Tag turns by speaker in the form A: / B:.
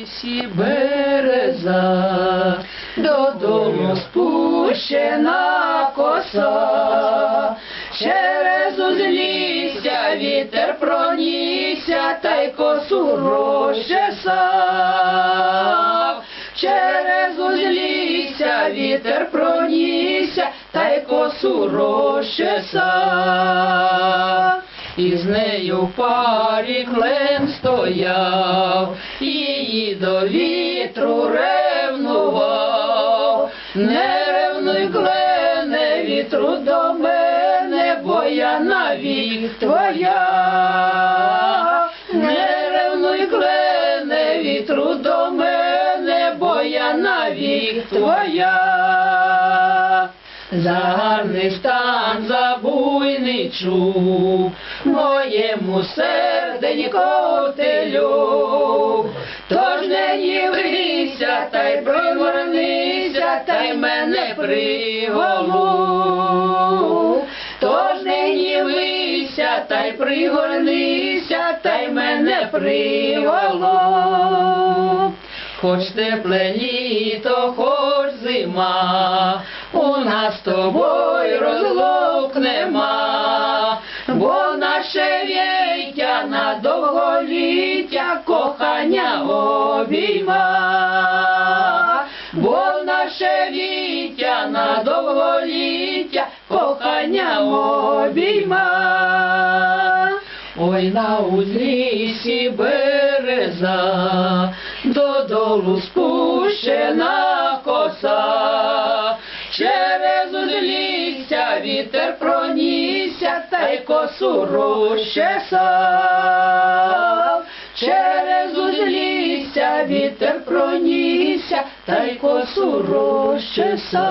A: лісі береза, додому спущена коса, через узлісся вітер пронісся, та й косу розчесав. Через узлісся вітер пронісся, та й косу розчесав. І з нею парі клен стояв, до вітру ревнував. Не ревнуй, клене, вітру до мене, бо я навік твоя. Не ревнуй, клене, вітру до мене, бо я навік твоя. За гарний стан, за буйний чуб, моєму серденько ти. Тож не ївися, та й пригорнися, та й мене приголуб. Тож не ївися, та й пригорнися, та й мене приголуб. Хоч тепле літо, хоч зима, у нас з тобою розлук нема, бо наше віття на довголіття кохання обійма, бо наше віття на довголіття кохання обійма. Ой, на узлісі береза, додолу спущена коса, через узлісся вітер пронісся, та й косу розчесав вітер пронісся, та й косу розчесав.